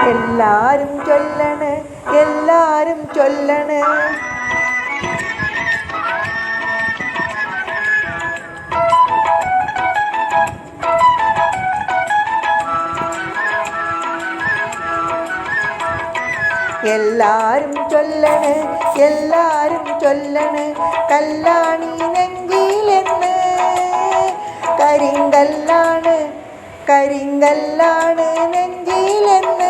എല്ലാരും ചൊല്ലണ് എല്ലാരും ചൊല്ലണ്. എല്ലാരും ചൊല്ലണ് എല്ലാരും ചൊല്ലണ്. കല്ലാണി നെഞ്ചിയിലെന്ന് കരിങ്കല്ലാണ് കരിങ്കല്ലാണ് നെഞ്ചിലെന്ന്.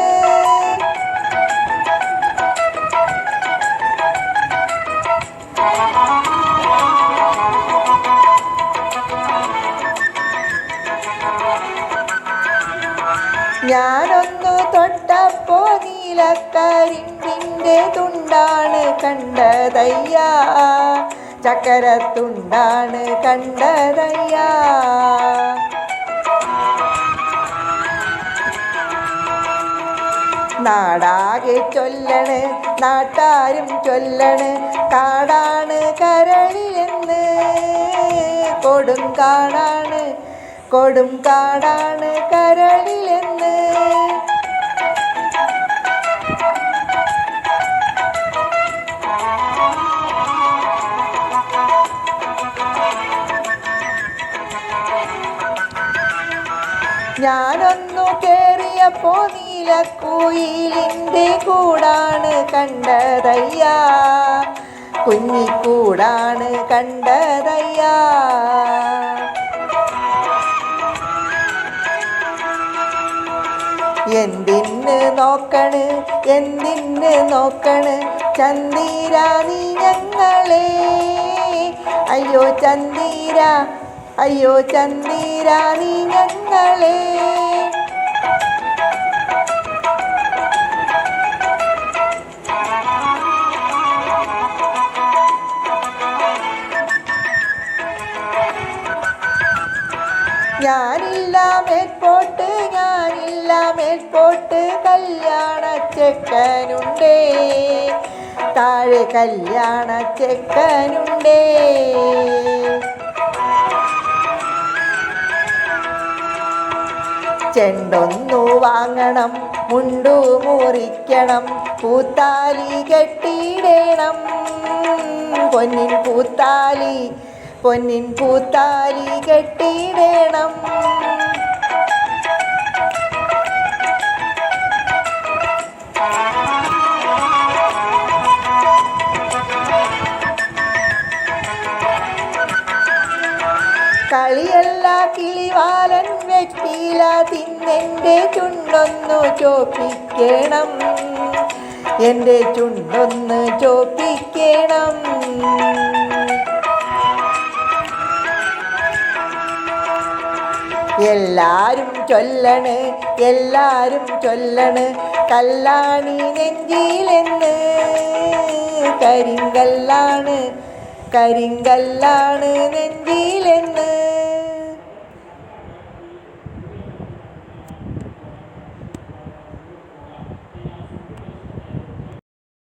ഞാനൊന്നു തൊട്ടപ്പോ നീലക്കരിമ്പിന്റെ തുണ്ടാണ് കണ്ടതയ്യ. ചക്കരത്തുണ്ടാണ് കണ്ടതയ്യ. നാടാകെ ചൊല്ലണ് നാട്ടാരും ചൊല്ലണ് കാടാണ് കരളിലെന്ന്. കൊടും കാടാണ് കൊടും കാടാണ് കരളിലെന്ന് ഞാനൊന്നു കേറിയപ്പോ നീലക്കുയിലിന്റെ കൂടാണ് കണ്ടതയ്യ. കുഞ്ഞിക്കൂടാണ് കണ്ടതയ്യ. എന്തിന് നോക്കണ് എന്തിന് നോക്കണ്? ചന്ദീര നീ ഞങ്ങളെ. അയ്യോ ചന്ദീര അയ്യോ ചന്ദീര നീ ഞങ്ങളെ. ഞാനില്ല മേൽപോട്ട് ഞാനില്ല മേൽപോട്ട് കല്യാണ ചെക്കനുണ്ടേ. താഴെ കല്യാണ ചെക്കനുണ്ടേ. ചെണ്ടൊന്നു വാങ്ങണം മുണ്ടു മുറിക്കണം പൂത്താലി കെട്ടിയിടണം. പൊന്നിൻ പൂത്താലി പൊന്നിൻ പൂത്താരി കെട്ടിയിടണം കളിയല്ല കിളിവാലൻ വെട്ടിയില തിന്നെന്റെ ചുണ്ടൊന്നു ചോപ്പിക്കണം. എന്റെ ചുണ്ടൊന്ന് ചോപ്പിക്കണം. എല്ലാരും ചൊല്ലണ് എല്ലാരും ചൊല്ലണ്. കല്ലാണി നെഞ്ചിലെന്ന് കരിങ്കല്ലാണ് കരിങ്കല്ലാണ് നെഞ്ചിലെന്ന്